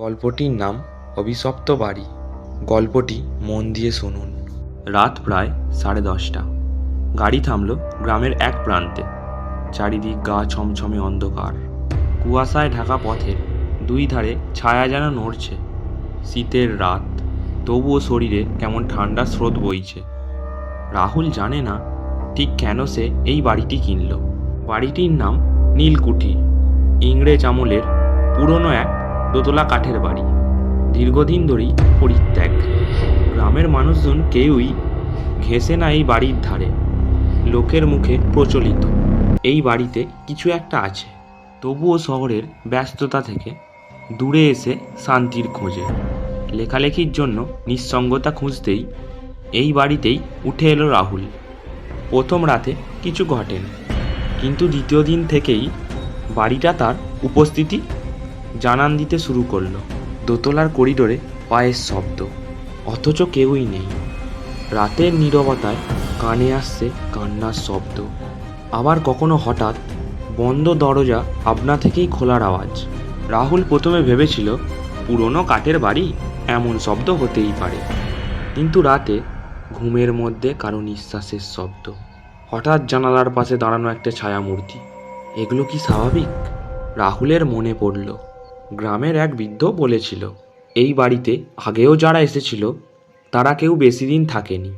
গল্পটির নাম অভিশপ্ত বাড়ি। গল্পটি মন দিয়ে শুনুন। রাত প্রায় সাড়ে দশটা। গাড়ি থামলো গ্রামের এক প্রান্তে। চারিদিক গা ছমছমে অন্ধকার। কুয়াশায় ঢাকা পথের দুই ধারে ছায়া যেন নড়ছে। শীতের রাত, তবুও শরীরে কেমন ঠান্ডা স্রোত বইছে। রাহুল জানে না ঠিক কেন সে এই বাড়িটি কিনল। বাড়িটির নাম নীলকুঠি। ইংরেজ আমলের পুরনো এক দোতলা কাঠের বাড়ি। দীর্ঘদিন ধরেই পরিত্যাগ। গ্রামের মানুষজন কেউই ঘেঁষে না এই বাড়ির ধারে। লোকের মুখে প্রচলিত। এই বাড়িতে কিছু একটা আছে। তবুও শহরের ব্যস্ততা থেকে দূরে এসে শান্তির খোঁজে। লেখালেখির জন্য নিঃসঙ্গতা খুঁজতেই এই বাড়িতেই উঠে এলো রাহুল। প্রথম রাতে কিছু ঘটেনি। কিন্তু দ্বিতীয় দিন থেকেই বাড়িটা তার উপস্থিতি জানান দিতে শুরু করল। দোতলার করিডোরে পায়ের শব্দ। অথচ কেউই নেই। রাতের নীরবতায় কানে আসছে কান্নার শব্দ। আবার কখনো হঠাৎ বন্ধ দরজা আপনা থেকেই খোলার আওয়াজ। রাহুল প্রথমে ভেবেছিল, পুরনো কাঠের বাড়ি? এমন শব্দ হতেই পারে। কিন্তু রাতে ঘুমের মধ্যে কারও নিঃশ্বাসের শব্দ। হঠাৎ জানালার পাশে দাঁড়ানো একটা ছায়ামূর্তি। এগুলো কি স্বাভাবিক? রাহুলের মনে পড়ল। গ্রামের এক বৃদ্ধ বলেছিল, এই বাড়িতে আগেও যারা এসেছিল, তারা কেউ বেশি দিন থাকেনি।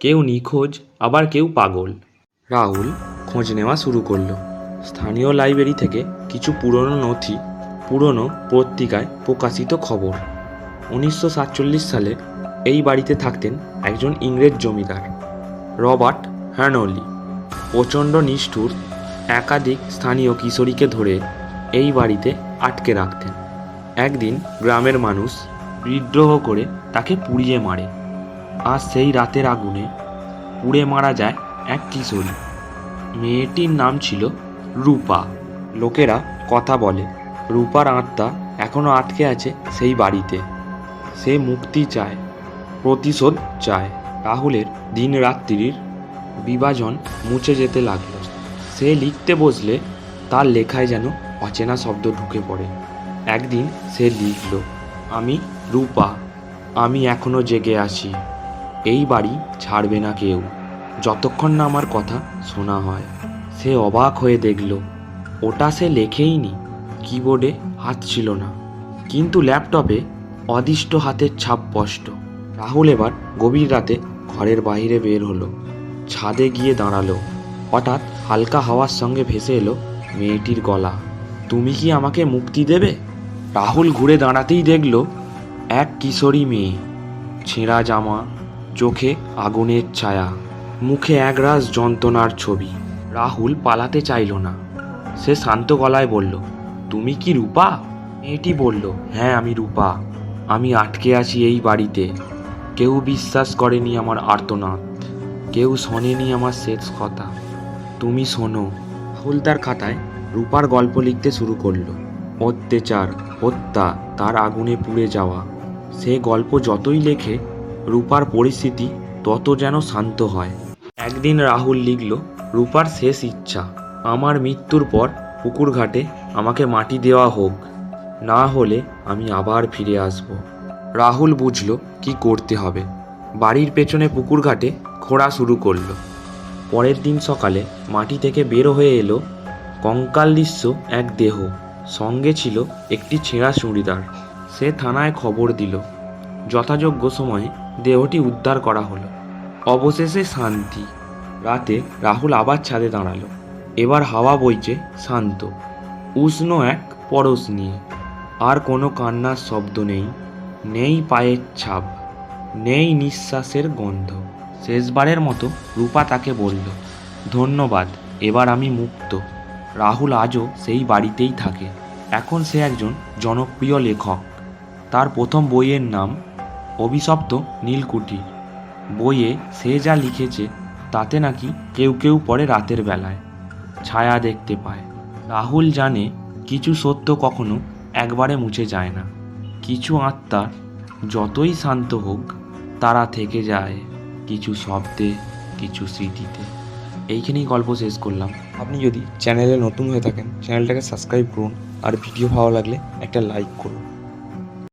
কেউ নিখোঁজ, আবার কেউ পাগল। রাহুল খোঁজ নেওয়া শুরু করল। স্থানীয় লাইব্রেরি থেকে কিছু পুরনো নথি, পুরনো পত্রিকায় প্রকাশিত খবর। উনিশশো সাতচল্লিশ সালে এই বাড়িতে থাকতেন একজন ইংরেজ জমিদার, রবার্ট হ্যানলি। প্রচণ্ড নিষ্ঠুর, একাধিক স্থানীয় কিশোরীকে ধরে এই বাড়িতে আটকে রাখতেন। একদিন গ্রামের মানুষ বিদ্রোহ করে তাকে পুড়িয়ে মারে। আর সেই রাতের আগুনে পুড়ে মারা যায় এক কিশোরী। মেয়েটির নাম ছিল রূপা। লোকেরা কথা বলে, রূপার আত্মা এখনও আটকে আছে সেই বাড়িতে। সে মুক্তি চায়, প্রতিশোধ চায়। রাহুলের দিন রাত্রির বিভাজন মুছে যেতে লাগল। সে লিখতে বসলে তার লেখায় যেন অচেনা শব্দ ঢুকে পড়ে। একদিন সে লিখল, আমি রূপা, আমি এখনও জেগে আছি। এই বাড়ি ছাড়বে না কেউ। যতক্ষণ না আমার কথা শোনা হয়। সে অবাক হয়ে দেখল, ওটা সে লেখেইনি। কিবোর্ডে হাত ছিল না। কিন্তু ল্যাপটপে অদিষ্ট হাতের ছাপ স্পষ্ট। রাহুল এবার গভীর রাতে ঘরের বাইরে বের হলো। ছাদে গিয়ে দাঁড়াল। হঠাৎ হালকা হাওয়ার সঙ্গে ভেসে এলো মেয়েটির গলা। তুমি কি আমাকে মুক্তি দেবে? রাহুল ঘুরে দাঁড়াতেই দেখল এক কিশোরী মেয়ে। ছেঁড়া জামা, চোখে আগুনের ছায়া, মুখে একরাশ যন্ত্রণার ছবি। রাহুল পালাতে চাইল না। সে শান্ত গলায় বলল, তুমি কি রূপা? মেয়েটি বলল হ্যাঁ আমি রূপা। আমি আটকে আছি এই বাড়িতে। কেউ বিশ্বাস করেনি আমার আর্তনাদ। কেউ শোনেনি আমার শেষ কথা। তুমি শোনো। রাহুল তার খাতায় রূপার গল্প লিখতে শুরু করল। অত্যাচার হত্যা তার আগুনে পুড়ে যাওয়া। সে গল্প যতই লেখে, রূপার পরিস্থিতি তত যেন শান্ত হয়। একদিন রাহুল লিখল, রূপার শেষ ইচ্ছা। আমার মৃত্যুর পর পুকুর ঘাটে আমাকে মাটি দেওয়া হোক। না হলে আমি আবার ফিরে আসব। রাহুল বুঝল কি করতে হবে। বাড়ির পেছনে পুকুর ঘাটে খোঁড়া শুরু করল। পরের দিন সকালে মাটি থেকে বের হয়ে এলো কঙ্কাল দৃশ্য এক দেহ। সঙ্গে ছিল একটি ছেঁড়া চুড়িদার। সে থানায় খবর দিল। যথাযোগ্য সময়ে দেহটি উদ্ধার করা হলো। অবশেষে শান্তি। রাতে রাহুল আবার ছাদে দাঁড়াল। এবার হাওয়া বইছে শান্ত, উষ্ণ এক পরশ নিয়ে। আর কোনো কান্নার শব্দ নেই। নেই পায়ের ছাপ। নেই নিঃশ্বাসের গন্ধ। শেষবারের মতো রূপা তাকে বলল, ধন্যবাদ, এবার আমি মুক্ত। রাহুল আজও সেই বাড়িতেই থাকে। এখন সে একজন জনপ্রিয় লেখক। তার প্রথম বইয়ের নাম অভিশপ্ত নীলকুঠি। বইয়ে সে যা লিখেছে, তাতে নাকি কেউ কেউ পড়ে রাতের বেলায়। ছায়া দেখতে পায়। রাহুল জানে কিছু সত্য কখনো একবারে মুছে যায় না। কিছু আত্মা যতই শান্ত হোক, তারা থেকে যায় কিছু শব্দে, কিছু স্মৃতিতে। এইখানেই গল্প শেষ করলাম। আপনি যদি চ্যানেলে নতুন হয়ে থাকেন, চ্যানেলটাকে সাবস্ক্রাইব করুন আর ভিডিও ভালো লাগলে একটা লাইক করুন।